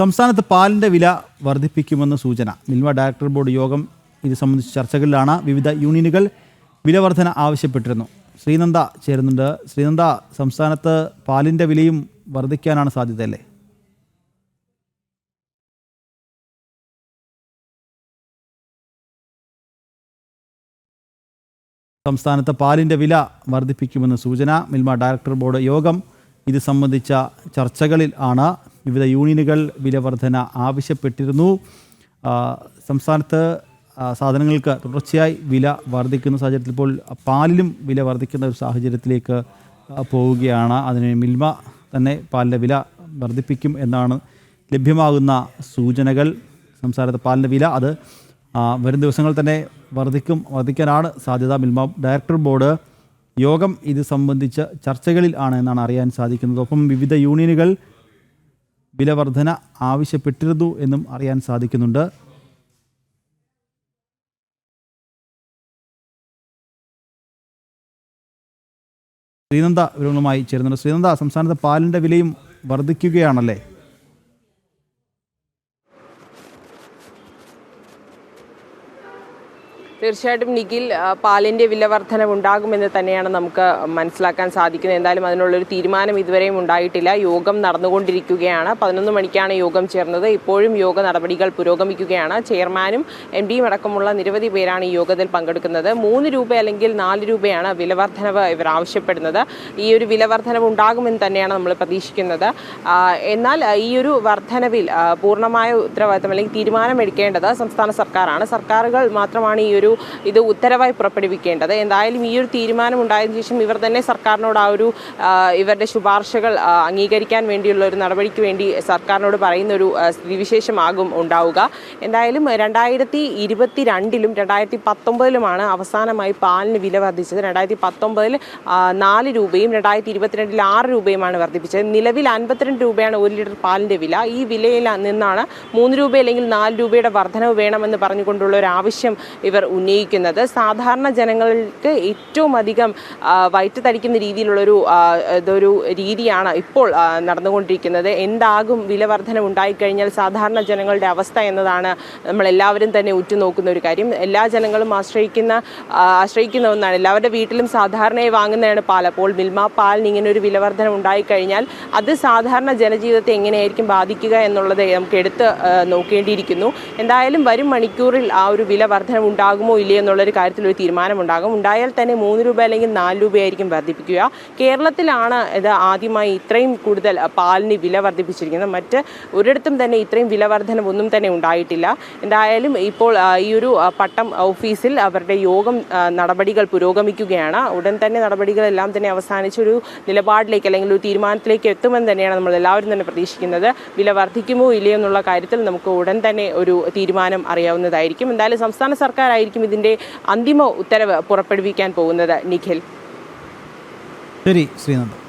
സംസ്ഥാനത്ത് പാലിന്റെ വില വർദ്ധിപ്പിക്കുമെന്ന് സൂചന. മിൽമ ഡയറക്ടർ ബോർഡ് യോഗം ഇത് സംബന്ധിച്ച ചർച്ചകളിലാണ് വിവിധ യൂണിയനുകൾ വില വർധന ആവശ്യപ്പെട്ടിരുന്നു. ശ്രീനന്ദ ചേരുന്നുണ്ട്. ശ്രീനന്ദ സംസ്ഥാനത്ത് പാലിന്റെ വിലയും വർദ്ധിക്കാനാണ് സാധ്യത അല്ലേ സംസ്ഥാനത്ത് പാലിന്റെ വില വർദ്ധിപ്പിക്കുമെന്ന് സൂചന. മിൽമ ഡയറക്ടർ ബോർഡ് യോഗം ഇത് സംബന്ധിച്ച ചർച്ചകളിൽ ആണ് വിവിധ യൂണിയനുകൾ വില വർധന ആവശ്യപ്പെട്ടിരുന്നു സംസ്ഥാനത്ത് സാധനങ്ങൾക്ക് തുടർച്ചയായി വില വർദ്ധിക്കുന്ന സാഹചര്യത്തിൽ ഇപ്പോൾ പാലിലും വില വർദ്ധിക്കുന്ന ഒരു സാഹചര്യത്തിലേക്ക് പോവുകയാണ്. അതിന് മിൽമ തന്നെ പാലിന്റെ വില വർദ്ധിപ്പിക്കും എന്നാണ് ലഭ്യമാകുന്ന സൂചനകൾ. സംസ്ഥാനത്ത് പാലിന്റെ വില അത് വരും ദിവസങ്ങൾ തന്നെ വർദ്ധിക്കും വർദ്ധിക്കാനാണ് സാധ്യത. മിൽമ ഡയറക്ടർ ബോർഡ് യോഗം ഇത് സംബന്ധിച്ച് ചർച്ചകളിൽ ആണ് എന്നാണ് അറിയാൻ സാധിക്കുന്നത്. ഒപ്പം വിവിധ യൂണിയനുകൾ വില വർധന ആവശ്യപ്പെട്ടിരുന്നു എന്നും അറിയാൻ സാധിക്കുന്നുണ്ട്. ശ്രീനന്ദ വിവരങ്ങളുമായി ചേരുന്നുണ്ട്. ശ്രീനന്ദ സംസ്ഥാനത്ത് പാലിന്റെ വിലയും വർദ്ധിക്കുകയാണല്ലേ? തീർച്ചയായിട്ടും നിഖിൽ പാലിന്റെ വില ഉണ്ടാകുമെന്ന് തന്നെയാണ് നമുക്ക് മനസ്സിലാക്കാൻ സാധിക്കുന്നത്. എന്തായാലും അതിനുള്ളൊരു തീരുമാനം ഇതുവരെയും ഉണ്ടായിട്ടില്ല. യോഗം നടന്നുകൊണ്ടിരിക്കുകയാണ്. പതിനൊന്ന് മണിക്കാണ് യോഗം ചേർന്നത്. ഇപ്പോഴും യോഗ നടപടികൾ പുരോഗമിക്കുകയാണ്. ചെയർമാനും എം ഡിയും അടക്കമുള്ള നിരവധി പേരാണ് ഈ യോഗത്തിൽ പങ്കെടുക്കുന്നത്. മൂന്ന് രൂപ അല്ലെങ്കിൽ നാല് രൂപയാണ് വില വർധനവ് ഇവർ ആവശ്യപ്പെടുന്നത്. ഈ ഒരു വില വർധനവ് ഉണ്ടാകുമെന്ന് തന്നെയാണ് നമ്മൾ പ്രതീക്ഷിക്കുന്നത്. എന്നാൽ ഈ ഒരു വർധനവിൽ പൂർണമായ ഉത്തരവാദിത്തം അല്ലെങ്കിൽ തീരുമാനമെടുക്കേണ്ടത് സംസ്ഥാന സർക്കാരാണ്. സർക്കാരുകൾ മാത്രമാണ് ഈ ഒരു ഇത് ഉത്തരവായി പുറപ്പെടുവിക്കേണ്ടത്. എന്തായാലും ഈ ഒരു തീരുമാനം ഉണ്ടായതിനു ശേഷം ഇവർ തന്നെ സർക്കാരിനോട് ആ ഒരു ഇവരുടെ ശുപാർശകൾ അംഗീകരിക്കാൻ വേണ്ടിയുള്ള ഒരു നടപടിക്ക് വേണ്ടി സർക്കാരിനോട് പറയുന്ന ഒരു സ്ഥിതിവിശേഷമാകും ഉണ്ടാവുക. എന്തായാലും രണ്ടായിരത്തി ഇരുപത്തി രണ്ടിലും രണ്ടായിരത്തി പത്തൊമ്പതിലുമാണ് അവസാനമായി പാലിന് വില വർദ്ധിച്ചത്. രണ്ടായിരത്തി പത്തൊമ്പതിൽ നാല് രൂപയും രണ്ടായിരത്തി ഇരുപത്തിരണ്ടിൽ ആറ് രൂപയുമാണ് വർദ്ധിപ്പിച്ചത്. നിലവിൽ അൻപത്തിരണ്ട് രൂപയാണ് ഒരു ലിറ്റർ പാലിന്റെ വില. ഈ വിലയിൽ നിന്നാണ് മൂന്ന് രൂപ അല്ലെങ്കിൽ നാല് രൂപയുടെ വർധനവ് വേണമെന്ന് പറഞ്ഞുകൊണ്ടുള്ള ഒരു ആവശ്യം ഇവർ ഉന്നയിക്കുന്നത്. സാധാരണ ജനങ്ങൾക്ക് ഏറ്റവും അധികം വയറ്റ് തടിക്കുന്ന രീതിയിലുള്ളൊരു ഇതൊരു രീതിയാണ് ഇപ്പോൾ നടന്നുകൊണ്ടിരിക്കുന്നത്. എന്താകും വില വർധന ഉണ്ടായിക്കഴിഞ്ഞാൽ സാധാരണ ജനങ്ങളുടെ അവസ്ഥ എന്നതാണ് നമ്മൾ എല്ലാവരും തന്നെ ഉറ്റുനോക്കുന്ന ഒരു കാര്യം. എല്ലാ ജനങ്ങളും ആശ്രയിക്കുന്ന ആശ്രയിക്കുന്ന ഒന്നാണ്. എല്ലാവരുടെ വീട്ടിലും സാധാരണയായി വാങ്ങുന്നതാണ് പാൽ. അപ്പോൾ മിൽമ പാലിന് ഇങ്ങനെ ഒരു വില വർധന ഉണ്ടായിക്കഴിഞ്ഞാൽ അത് സാധാരണ ജനജീവിതത്തെ എങ്ങനെയായിരിക്കും ബാധിക്കുക എന്നുള്ളത് നമുക്ക് എടുത്ത് നോക്കേണ്ടിയിരിക്കുന്നു. എന്തായാലും വരും മണിക്കൂറിൽ ആ ഒരു വില വർധന ഉണ്ടാകുമോ ഇല്ലയോ എന്നുള്ളൊരു കാര്യത്തിൽ ഒരു തീരുമാനമുണ്ടാകും. ഉണ്ടായാൽ തന്നെ മൂന്ന് രൂപ അല്ലെങ്കിൽ നാല് രൂപയായിരിക്കും വർദ്ധിപ്പിക്കുക. കേരളത്തിലാണ് ഇത് ആദ്യമായി ഇത്രയും കൂടുതൽ പാലിന് വില വർദ്ധിപ്പിച്ചിരിക്കുന്നത്. മറ്റ് ഒരിടത്തും തന്നെ ഇത്രയും വില വർധനവൊന്നും തന്നെ ഉണ്ടായിട്ടില്ല. എന്തായാലും ഇപ്പോൾ ഈ ഒരു പട്ടം ഓഫീസിൽ അവരുടെ യോഗം നടപടികൾ പുരോഗമിക്കുകയാണ്. ഉടൻ തന്നെ നടപടികളെല്ലാം തന്നെ അവസാനിച്ചൊരു നിലപാടിലേക്ക് അല്ലെങ്കിൽ ഒരു തീരുമാനത്തിലേക്ക് എത്തുമെന്ന് തന്നെയാണ് നമ്മൾ എല്ലാവരും തന്നെ പ്രതീക്ഷിക്കുന്നത്. വില വർദ്ധിക്കുമോ ഇല്ലയോ എന്നുള്ള കാര്യത്തിൽ നമുക്ക് ഉടൻ തന്നെ ഒരു തീരുമാനം അറിയാവുന്നതായിരിക്കും. എന്തായാലും സംസ്ഥാന സർക്കാരായിരിക്കും ഇതിന്റെ അന്തിമ ഉത്തരവ് പുറപ്പെടുവിക്കാൻ പോകുന്നത് നിഖിൽ. ശരി ശ്രീനന്ദ